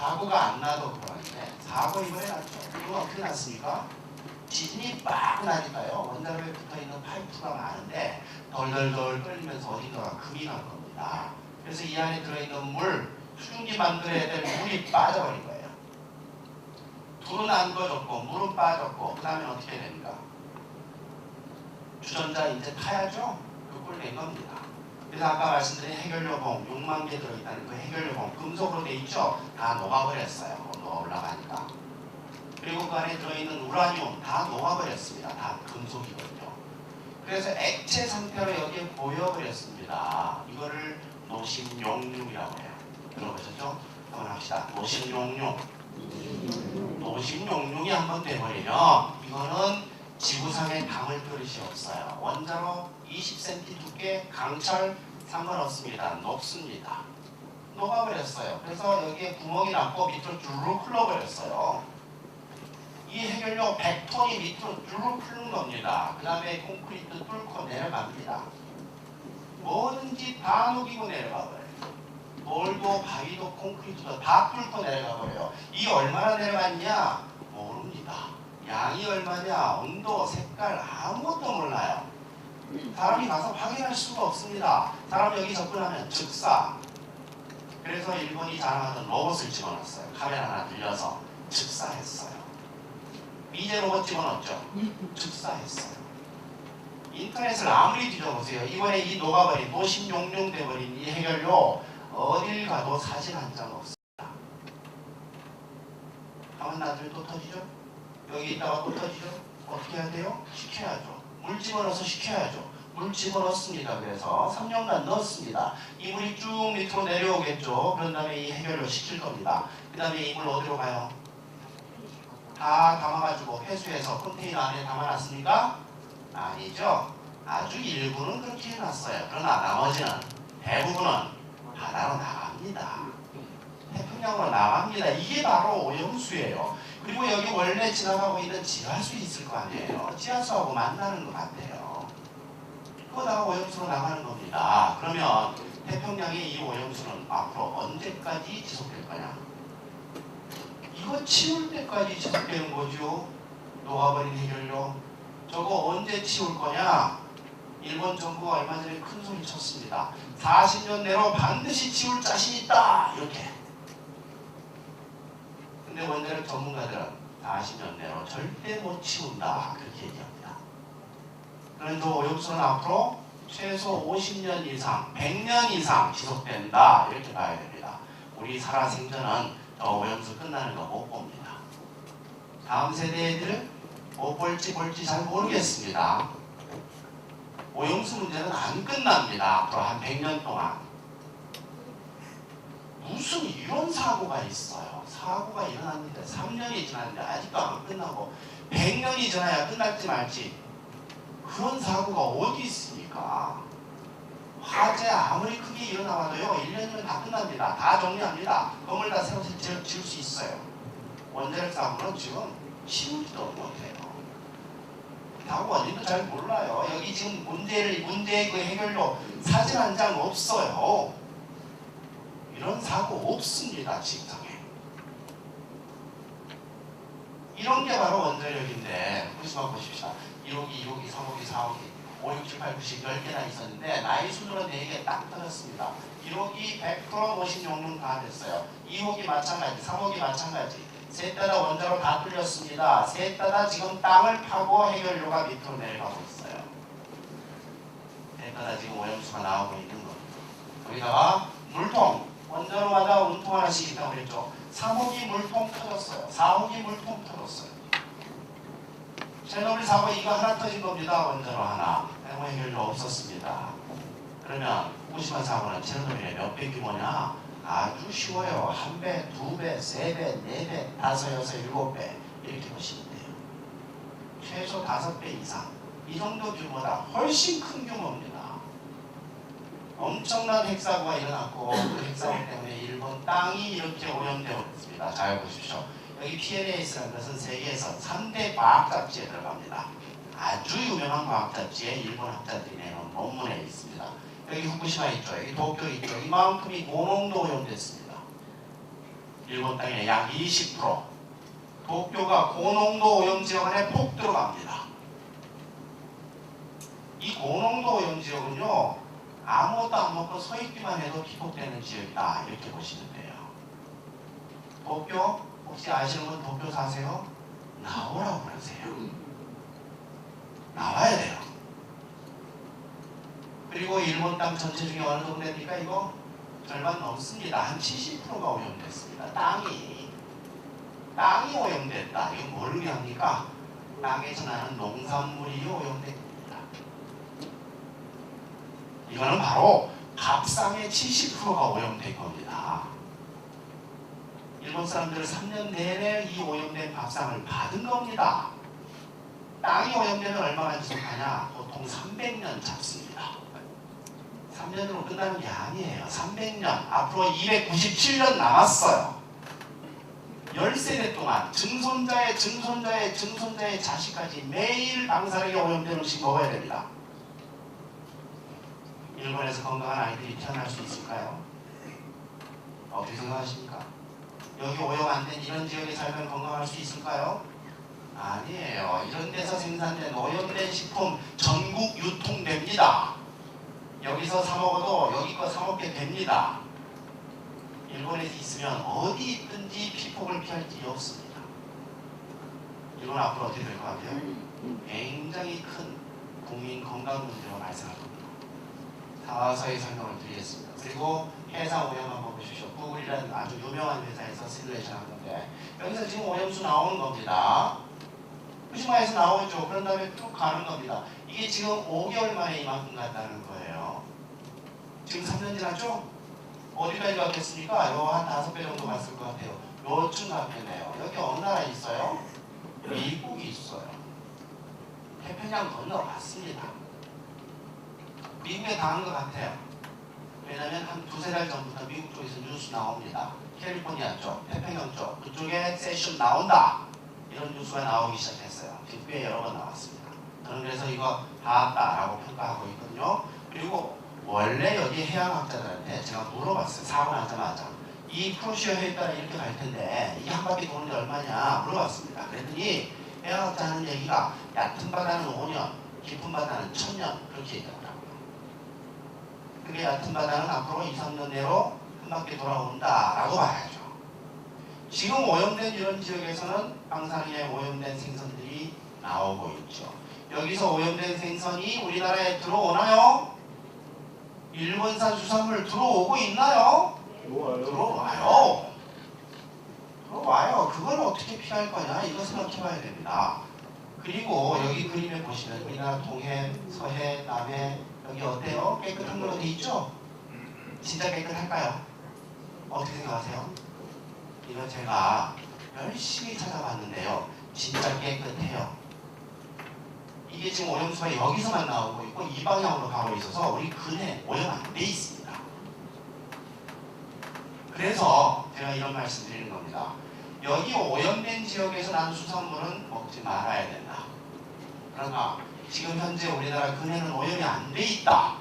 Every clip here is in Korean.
사고가 안 나도 그러는데 사고 이번에 났죠. 이거 어떻게 났습니까? 지진이 빡 나니까요. 원자로에 붙어있는 파이프가 많은데 덜덜덜 끌리면서 어딘가가 금이 난 겁니다. 그래서 이 안에 들어있는 물, 수증기 만들어야 될 물이 빠져버린 거예요. 불은 안 꺼졌고 물은 빠졌고 그 다음에 어떻게 됩니까? 주전자 이제 타야죠? 그걸 낸 겁니다. 그래서 아까 말씀드린 해결료봉 6만 개 들어있다는 그 해결료봉 금속으로 돼 있죠? 다 녹아버렸어요. 온도가 올라가니까. 그리고 그 안에 들어있는 우라늄 다 녹아버렸습니다. 다 금속이거든요. 그래서 액체 상태로 여기에 보여버렸습니다. 이거를 노심용융이라고 해요. 들어보셨죠? 한번 합시다. 노심용융. 노심용융이 한번 돼버리면 이거는 지구상에 담을 그릇이 없어요. 원자로 20cm 두께 강철 상관없습니다. 녹습니다. 녹아버렸어요. 그래서 여기에 구멍이 났고 밑으로 주르륵 흘러버렸어요. 이 해결료 100톤이 밑으로 주르륵 흐르는 겁니다. 그 다음에 콘크리트 뚫고 내려갑니다. 뭐든지 다 녹이고 내려가 버려요. 돌도 바위도 콘크리트도 다 뚫고 내려가 버려요. 이 얼마나 내려갔냐? 모릅니다. 양이 얼마냐? 온도, 색깔 아무것도 몰라요. 사람이 가서 확인할 수가 없습니다. 사람 여기 접근하면 즉사. 그래서 일본이 자랑하던 로봇을 집어넣었어요. 카메라 하나 들려서 즉사했어요. 미제 로봇 집어넣었죠. 즉사했어요. 인터넷을 아무리 뒤져보세요. 이번에 이 녹아버린 노심용융 돼버린 이 해결료 어딜 가도 사진 한 장 없습니다. 하면 나중에 또 터지죠? 여기 있다가 또 터지죠? 어떻게 해야 돼요? 식혀야죠. 물 집어넣어서 식혀야죠. 물 집어넣습니다. 그래서 3년간 넣었습니다. 이 물이 쭉 밑으로 내려오겠죠. 그런 다음에 이 해결을 식힐 겁니다. 그 다음에 이물 어디로 가요? 다 담아가지고 회수해서 컨테이너 안에 담아놨습니까? 아니죠. 아주 일부는 그렇게 해놨어요. 그러나 나머지는 대부분은 바다로 나갑니다. 태평양으로 나갑니다. 이게 바로 오염수예요. 그리고 여기 원래 지나가고 있는 지하수 있을 거 아니에요. 지하수하고 만나는 것 같아요. 그러다가 오염수로 나가는 겁니다. 그러면 태평양의 이 오염수는 앞으로 언제까지 지속될 거냐? 이거 치울 때까지 지속되는 거죠. 녹아버린 해결료. 저거 언제 치울 거냐? 일본 정부가 얼마 전에 큰 소리 쳤습니다. 40년 내로 반드시 치울 자신 있다. 이렇게. 근데 원자력 전문가들은 40년 내로 절대 못 치운다. 그렇게 얘기합니다. 그런데 오염수는 앞으로 최소 50년 이상, 100년 이상 지속된다. 이렇게 봐야 됩니다. 우리 살아 생전은 저 오염수 끝나는 거 못 봅니다. 다음 세대 애들 못 볼지 볼지 잘 모르겠습니다. 오염수 문제는 안 끝납니다. 앞으로 한 100년 동안. 무슨 이런 사고가 있어요. 사고가 일어났는데 3년이 지났는데 아직도 안 끝나고 100년이 지나야 끝날지 말지 그런 사고가 어디 있습니까? 화재 아무리 크게 일어나와도요 1년이면 다 끝납니다. 다 정리합니다. 건물 다 새로 지을, 수 있어요. 원자력 사고는 지금 치우지도 못해요. 사고 어딘도 잘 몰라요. 여기 지금 문제를 문제의 그 해결로 사진 한 장 없어요. 이런 사고 없습니다 지상에. 이런 게 바로 원자력인데 보시면 보십시다. 1호기, 2호기, 3호기, 4호기 5, 6, 7, 8, 9, 10, 10개나 있었는데 나이 순으로 4개 딱 떨어졌습니다. 1호기 100% 모신 용융 다 됐어요. 2호기 마찬가지, 3호기 마찬가지. 셋 다 다 원자로 다 뚫렸습니다. 셋 다 다 지금 땅을 파고 해결료가 밑으로 내려가고 있어요. 셋 다 다 지금 오염수가 나오고 있는 겁니다. 거기다가 물통, 원자로마다 물통 하나씩 있다고 그랬죠. 3호기 물통 터졌어요. 4호기 물통 터졌어요. 체르노빌 사고 이거 하나 터진 겁니다. 원자로 하나. 해고 해결료 없었습니다. 그러면 후쿠시마 사고는 체르노빌의 몇배 규모냐? 아주 쉬워요. 한 배, 두 배, 세 배, 네 배, 다섯, 여섯, 일곱 배 이렇게 보시면 돼요. 최소 다섯 배 이상. 이 정도 규모다. 훨씬 큰 규모입니다. 엄청난 핵사고가 일어났고 그 핵사고 때문에 일본 땅이 이렇게 오염되고 있습니다. 잘 보십시오. 여기 PNAS라는 것은 세계에서 3대 과학 잡지에 들어갑니다. 아주 유명한 과학 잡지에 일본 학자들이 내놓은 논문에 있습니다. 여기 후쿠시마 있죠. 여기 도쿄 있죠. 이만큼이 고농도 오염됐습니다. 일본 땅의 약 20% 도쿄가 고농도 오염 지역 안에 폭 들어갑니다. 이 고농도 오염 지역은요 아무것도 안 먹고 서 있기만 해도 피폭되는 지역이다 이렇게 보시면 돼요. 도쿄 혹시 아시는 분 도쿄 사세요? 나오라고 그러세요. 나와야 돼요. 그리고 일본 땅 전체 중에 어느 됩니까 이거? 절반 넘습니다. 한 70%가 오염됐습니다. 땅이 땅이 오염됐다. 이건 뭘 의미합니까? 땅에서 나는 농산물이 오염됩니다. 이거는 바로 밥상의 70%가 오염된 겁니다. 일본 사람들은 3년 내내 이 오염된 밥상을 받은 겁니다. 땅이 오염되면 얼마나 지속하냐? 보통 300년 잡습니다. 3년으로 끝나는 게 아니에요. 300년. 앞으로 297년 남았어요. 10세대 동안 증손자의 증손자의 증손자의 자식까지 매일 방사력에 오염된 음식 먹어야 됩니다. 일본에서 건강한 아이들이 태어날 수 있을까요? 어떻게 생각하십니까? 여기 오염 안 된 이런 지역에 살면 건강할 수 있을까요? 아니에요. 이런 데서 생산된 오염된 식품 전국 유통됩니다. 여기서 사 먹어도 여기 거 사 먹게 됩니다. 일본에 있으면 어디 있든지 피폭을 피할 길이 없습니다. 일본 앞으로 어떻게 될 것 같아요? 굉장히 큰 국민 건강 문제가 발생할 겁니다. 서서히 설명을 드리겠습니다. 그리고 해상 오염 한번 보십시오. 구글이라는 아주 유명한 회사에서 시뮬레이션 한 건데 여기서 지금 오염수 나오는 겁니다. 후시마에서 나오죠. 그런 다음에 쭉 가는 겁니다. 이게 지금 5개월 만에 이만큼 갔다는 거예요. 지금 3년 지났죠? 어디까지 갔겠습니까? 요한 다섯 배 정도 갔을 것 같아요. 요쯤 갔겠네요. 여기 어느 나라에 있어요? 미국이 있어요. 태평양 건너갔습니다. 미국에 닿은 것 같아요. 왜냐면 한 두세 달 전부터 미국 쪽에서 뉴스 나옵니다. 캘리포니아 쪽, 태평양 쪽, 그쪽에 세션 나온다. 이런 뉴스가 나오기 시작했어요. 지금 꽤 여러 번 나왔습니다. 저는 그래서 이거 닿았다라고 평가하고 있거든요. 그리고 원래 여기 해양학자들한테 제가 물어봤어요. 사고 나자마자. 이 프로시어 회에 따라 이렇게 갈 텐데 이게 한 바퀴 도는데 얼마냐 물어봤습니다. 그랬더니 해양학자 하는 얘기가 얕은 바다는 5년, 깊은 바다는 1000년 그렇게 얘기하더라고요. 그게 얕은 바다는 앞으로 2, 3년 내로 한 바퀴 돌아온다라고 봐야죠. 지금 오염된 이런 지역에서는 방사능에 오염된 생선들이 나오고 있죠. 여기서 오염된 생선이 우리나라에 들어오나요? 일본산 수산물 들어오고 있나요? 들어와요. 들어와요. 그걸 어떻게 피할 거냐? 이거 생각해봐야 됩니다. 그리고 여기 그림에 보시면 우리나라 동해, 서해, 남해 여기 어때요? 깨끗한 걸로 돼 있죠? 진짜 깨끗할까요? 어떻게 생각하세요? 이거 제가 열심히 찾아봤는데요. 진짜 깨끗해요. 이게 지금 오염수가 여기서만 나오고 있고 이 방향으로 가고 있어서 우리 근해 오염 안 돼 있습니다. 그래서 제가 이런 말씀 드리는 겁니다. 여기 오염된 지역에서 난 수산물은 먹지 말아야 된다. 그러나 지금 현재 우리나라 근해는 오염이 안 돼 있다.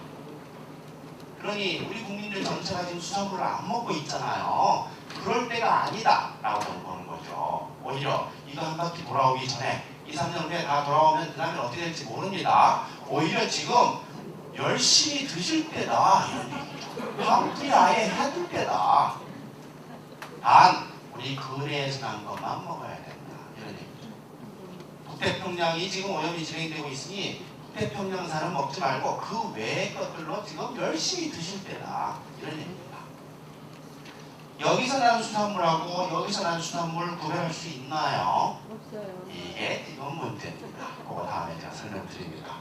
그러니 우리 국민들 전체가 지금 수산물을 안 먹고 있잖아요. 그럴 때가 아니다 라고 저는 보는 거죠. 오히려 이거 한 바퀴 돌아오기 전에 2, 3년 후에 다 돌아오면 그 다음에 어떻게 될지 모릅니다. 오히려 지금 열심히 드실 때다. 한끼 아예 해둘 때다. 단 우리 근해에서 난 것만 얘기죠. 북태평양이 지금 오염이 진행되고 있으니 북태평양산은 먹지 말고 그 외의 것들로 지금 열심히 드실 때다 이런 얘기입니다. 여기서 나는 수산물하고 여기서 나는 수산물 구별할 수 있나요? 없어요. 이게 지금 문제입니다. 그거 다음에 제가 설명드립니다.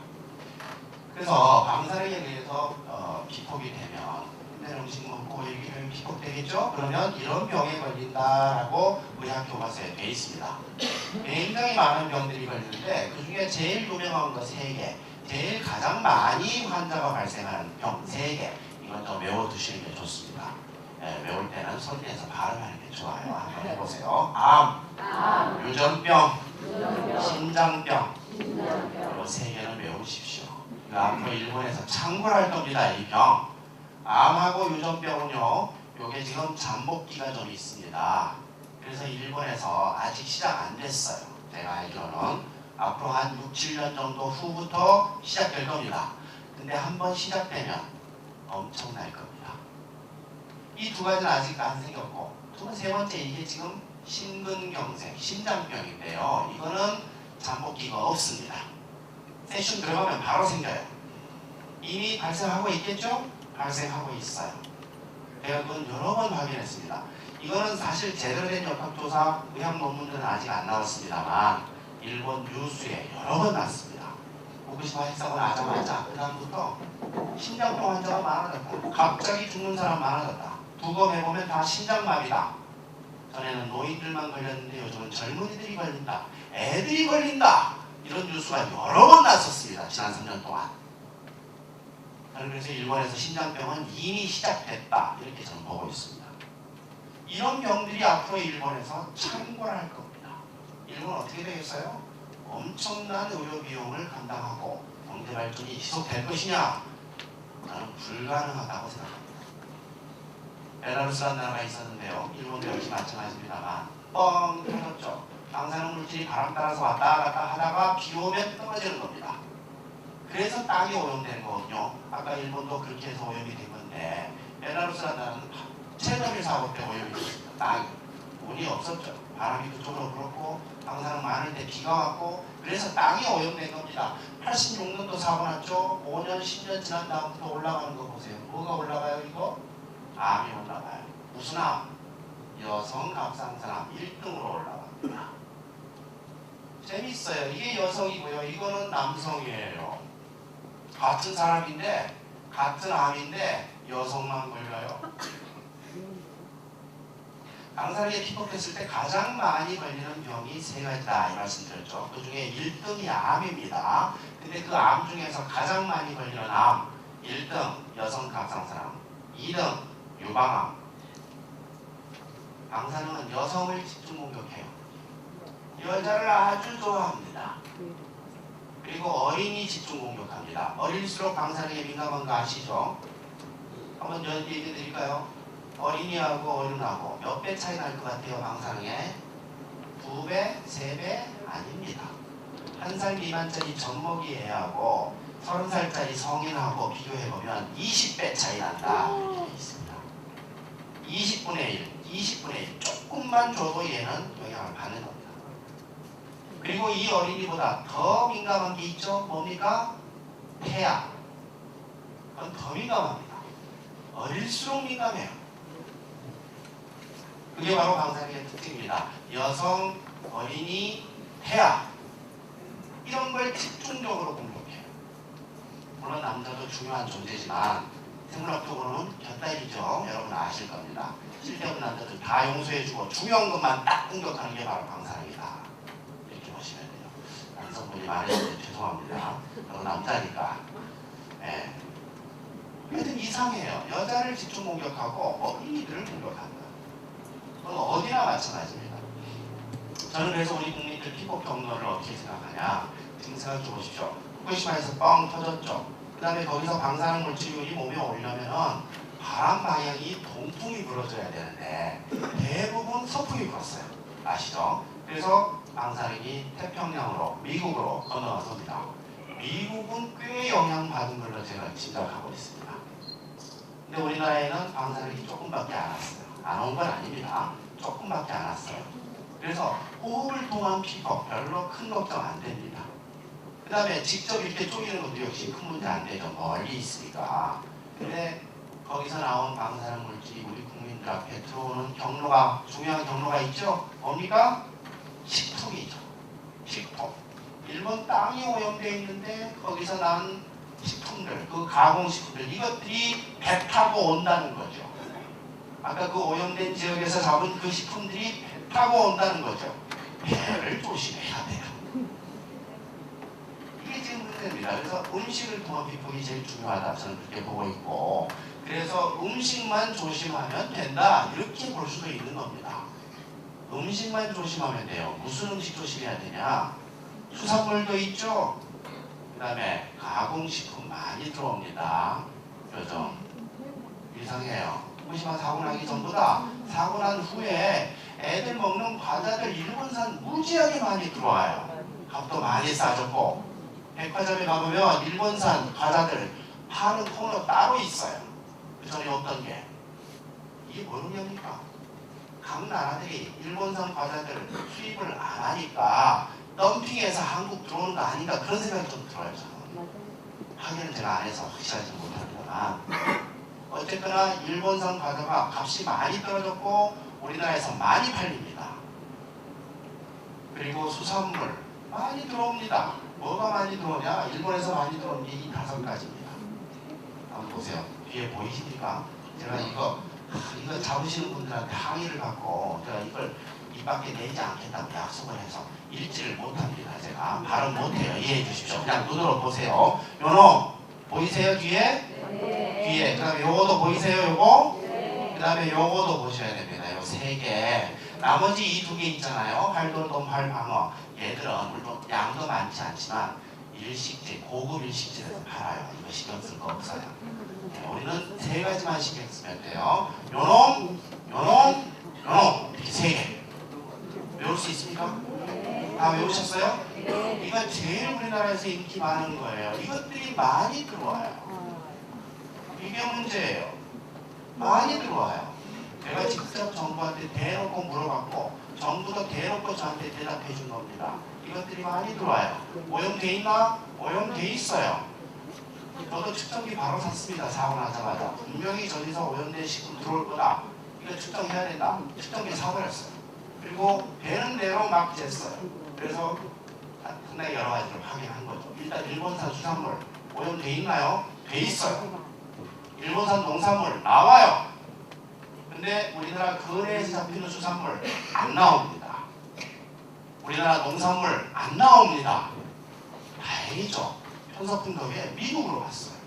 그래서 방사능에 의해서 어, 피폭이 되면 내 음식 먹고 이렇게 되면 피폭되겠죠? 그러면 이런 병에 걸린다라고 의학 교과서에 돼 있습니다. 굉장히 많은 병들이 걸리는데 그 중에 제일 유명한 거 세 개, 제일 가장 많이 환자가 발생하는 병 세 개. 이건 더 외워두시는 게 좋습니다. 예, 외울 때는 손에서 발음하는 게 좋아요. 한번 해보세요. 암, 암, 유전병, 유전병, 신장병 신장병, 이세 개는 외우십시오. 앞으로 일본에서 창궐할 겁니다. 이 병. 암하고 유전병은요. 요게 지금 잠복기가 좀 있습니다. 그래서 일본에서 아직 시작 안 됐어요. 제가 알기로는 앞으로 한 6, 7년 정도 후부터 시작될 겁니다. 근데 한번 시작되면 엄청날 겁니다. 이 두 가지는 아직 안 생겼고 두 번째, 세 번째 이게 지금 심근경색, 심장병인데요. 이거는 잠복기가 없습니다. 세션 들어가면 바로 생겨요. 이미 발생하고 있겠죠? 발생하고 있어요. 제가 그건 여러 번 확인했습니다. 이거는 사실 제대로 된 역학조사 의학 논문들은 아직 안 나왔습니다만 일본 뉴스에 여러 번 났습니다. 후쿠시마 핵사고 나자마자 그 다음부터 심장병 환자가 많아졌다. 갑자기 죽는 사람 많아졌다. 두검해보면 다 심장마비다. 전에는 노인들만 걸렸는데 요즘은 젊은이들이 걸린다. 애들이 걸린다. 이런 뉴스가 여러 번 났었습니다. 지난 3년 동안. 그래서 일본에서 심장병은 이미 시작됐다. 이렇게 저는 보고 있습니다. 이런 병들이 앞으로 일본에서 창궐할 겁니다. 일본 어떻게 되겠어요? 엄청난 의료 비용을 감당하고 경제 발전이 지속될 것이냐? 저는 불가능하다고 생각합니다. 벨라루스라는 나라가 있었는데요. 일본도 역시 마찬가지입니다만 뻥 터졌죠. 방사능 물질이 바람 따라서 왔다 갔다 하다가 비 오면 떨어지는 겁니다. 그래서 땅이 오염된 거거든요. 아까 일본도 그렇게 해서 오염이 된 건데 벨라루스라는 나라는 체너빌 사고 때 오염이 됐습니다. 땅이 운이 없었죠. 바람이 그쪽으로 불었고 방사능 많은데 비가 왔고 그래서 땅이 오염된 겁니다. 86년도 사고 났죠. 5년 10년 지난 다음부터 올라가는 거 보세요. 뭐가 올라가요 이거? 암이 올라가요. 무슨 암? 여성 갑상선암 1등으로 올라갑니다. 재밌어요. 이게 여성이고요. 이거는 남성이에요. 같은 사람인데 같은 암인데 여성만 걸려요. 강사리에 피폭했을 때 가장 많이 걸리는 병이 세 가지다 이 말씀드렸죠. 그 중에 1등이 암입니다. 근데 그 암 중에서 가장 많이 걸리는 암 1등 여성 갑상선암 2등 유방암 강사는 여성을 집중 공격해요. 여자를 아주 좋아합니다. 어린이 집중 공격합니다. 어릴수록 방사능에 민감한 거 아시죠? 한번 저 얘기 드릴까요? 어린이하고 어른하고 몇 배 차이 날 것 같아요, 방사능에? 두 배, 세 배? 아닙니다. 한 살 미만짜리 젖먹이 애하고 서른 살짜리 성인하고 비교해보면 20배 차이 난다. 이렇게 돼 있습니다. 20분의 1, 20분의 1. 조금만 줘도 얘는 영향을 받는 겁니다. 그리고 이 어린이보다 더 민감한 게 있죠. 뭡니까? 폐암. 그건 더 민감합니다. 어릴수록 민감해요. 그게 바로 방사능의 특징입니다. 여성, 어린이, 폐암. 이런 걸 집중적으로 공격해요. 물론 남자도 중요한 존재지만 생물학적으로는 곁다리죠. 여러분 아실 겁니다. 실대없는 남자들 다 용서해주고 중요한 것만 딱 공격하는 게 바로 방사능이다. 이렇게 보시면 돼요. 말해주는데 죄송합니다. 저는 남자니까. 예. 하여튼 이상해요. 여자를 집중 공격하고 어린이들을 공격한다. 그건 어디나 마찬가지입니다. 저는 그래서 우리 국민들 피복 경로를 어떻게 생각하냐. 생각해 보십시오. 후쿠시마에서 뻥 터졌죠. 그 다음에 거기서 방사능 물질이 몸에 오려면은 바람 방향이 동풍이 불어줘야 되는데 대부분 서풍이 불었어요. 아시죠? 그래서 방사능이 태평양으로 미국으로 건너왔습니다. 미국은 꽤 영향받은 걸로 제가 짐작하고 있습니다. 근데 우리나라에는 방사능이 조금밖에 안 왔어요. 안 온 건 아닙니다. 조금밖에 안 왔어요. 그래서 호흡을 통한 피폭 별로 큰 걱정 안 됩니다. 그 다음에 직접 이렇게 쪼개는 것도 역시 큰 문제 안 되죠. 멀리 있으니까. 근데 거기서 나온 방사능 물질이 우리 국민들 앞에 들어오는 경로가 중요한 경로가 있죠. 뭡니까? 일본 땅이 오염되어 있는데 거기서 난 식품들, 그 가공식품들 이것들이 배 타고 온다는 거죠. 아까 그 오염된 지역에서 잡은 그 식품들이 배 타고 온다는 거죠. 배를 조심해야 돼요. 이게 지금 문제입니다. 그래서 음식을 통한 피폭이 제일 중요하다 저는 그렇게 보고 있고 그래서 음식만 조심하면 된다 이렇게 볼 수도 있는 겁니다. 음식만 조심하면 돼요. 무슨 음식 조심해야 되냐? 수산물도 있죠. 그 다음에 가공식품 많이 들어옵니다. 요즘 이상해요. 후쿠시마 사고 나기 전보다 사고 난 후에 애들 먹는 과자들 일본산 무지하게 많이 들어와요. 값도 많이 싸졌고 백화점에 가보면 일본산 과자들 파는 코너 따로 있어요. 그 전에 어떤 게 이게 뭔 의미입니까? 각 나라들이 일본산 과자들을 수입을 안 하니까 덤핑해서 한국 들어오는 거 아닌가 그런 생각이 좀 들어요 저는. 확인은 제가 안 해서 확실하지 못하지만 어쨌거나 일본산 과자가 값이 많이 떨어졌고 우리나라에서 많이 팔립니다. 그리고 수산물 많이 들어옵니다. 뭐가 많이 들어오냐? 일본에서 많이 들어오는 게이 다섯 가지입니다. 한번 보세요. 뒤에 보이십니까? 제가 이거 이거 잡으시는 분들한테 항의를 받고 제가 이걸 입 밖에 내지 않겠다고 약속을 해서 읽지를 못합니다. 제가 발음 못해요. 이해해 주십시오. 그냥 눈으로 보세요. 요놈 보이세요 뒤에? 뒤에 그 다음에 요거도 보이세요 요거? 그다음에 요거도 보셔야 됩니다. 요 세 개. 나머지 이 두 개 있잖아요. 팔돌돔, 팔방어. 얘들은 물론 양도 많지 않지만 일식집, 고급 일식집에서 팔아요. 이거 신경 쓸 거 없어요. 네, 우리는 세 가지만 신경 쓰면 돼요. 요놈, 요놈, 요놈 이렇게 세 개. 외울 수 있습니까? 다 외우셨어요? 이거 제일 우리나라에서 인기 많은 거예요. 이것들이 많이 들어와요. 이게 문제예요. 많이 들어와요. 제가 직접 정부한테 대놓고 물어봤고 정부도 대놓고 저한테 대답해 준 겁니다. 이것들이 많이 들어와요. 오염돼 있나? 오염돼 있어요. 저도 측정기 바로 샀습니다. 사고 나자마자 분명히 저기서 오염된 식품 들어올 거다. 이거 측정해야 된다. 측정기 사버렸어요. 그리고 되는 대로 막 쟀어요. 그래서 상당히 여러 가지를 확인한 거죠. 일단 일본산 수산물 오염돼 있나요? 돼 있어요. 일본산 농산물 나와요. 근데 우리나라 근해에서 잡히는 수산물 안 나옵니다. 우리나라 농산물 안 나옵니다. 다행이죠. 편서풍 덕에 미국으로 갔어요.